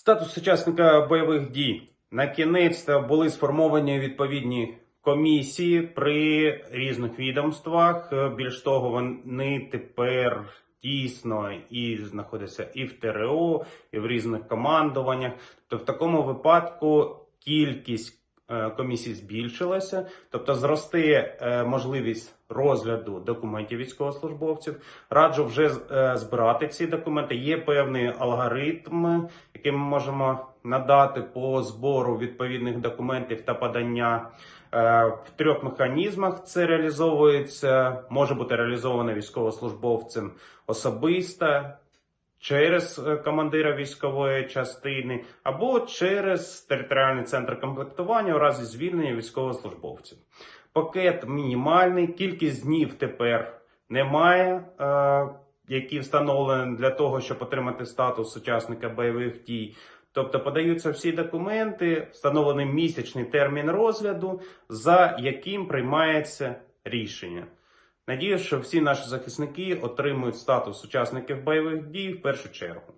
Статус учасника бойових дій. На кінець були сформовані відповідні комісії при різних відомствах. Е, Більш того, вони тепер тісно і знаходяться і в ТРО, і в різних командуваннях. Тобто, в такому випадку кількість е, комісій збільшилася, тобто зросте можливість розгляду документів військовослужбовців. Раджу вже е, збирати ці документи. Є певний алгоритм, який ми можемо надати по збору відповідних документів та подання. Е, В трьох механізмах це реалізовується, може бути реалізовано військовослужбовцем особисто, через е, командира військової частини або через територіальний центр комплектування у разі звільнення військовослужбовців. Пакет мінімальний, кількість днів тепер немає, е, які встановлені для того, щоб отримати статус учасника бойових дій. Тобто подаються всі документи, встановлений місячний термін розгляду, за яким приймається рішення. Надіюсь, що всі наші захисники отримують статус учасників бойових дій в першу чергу.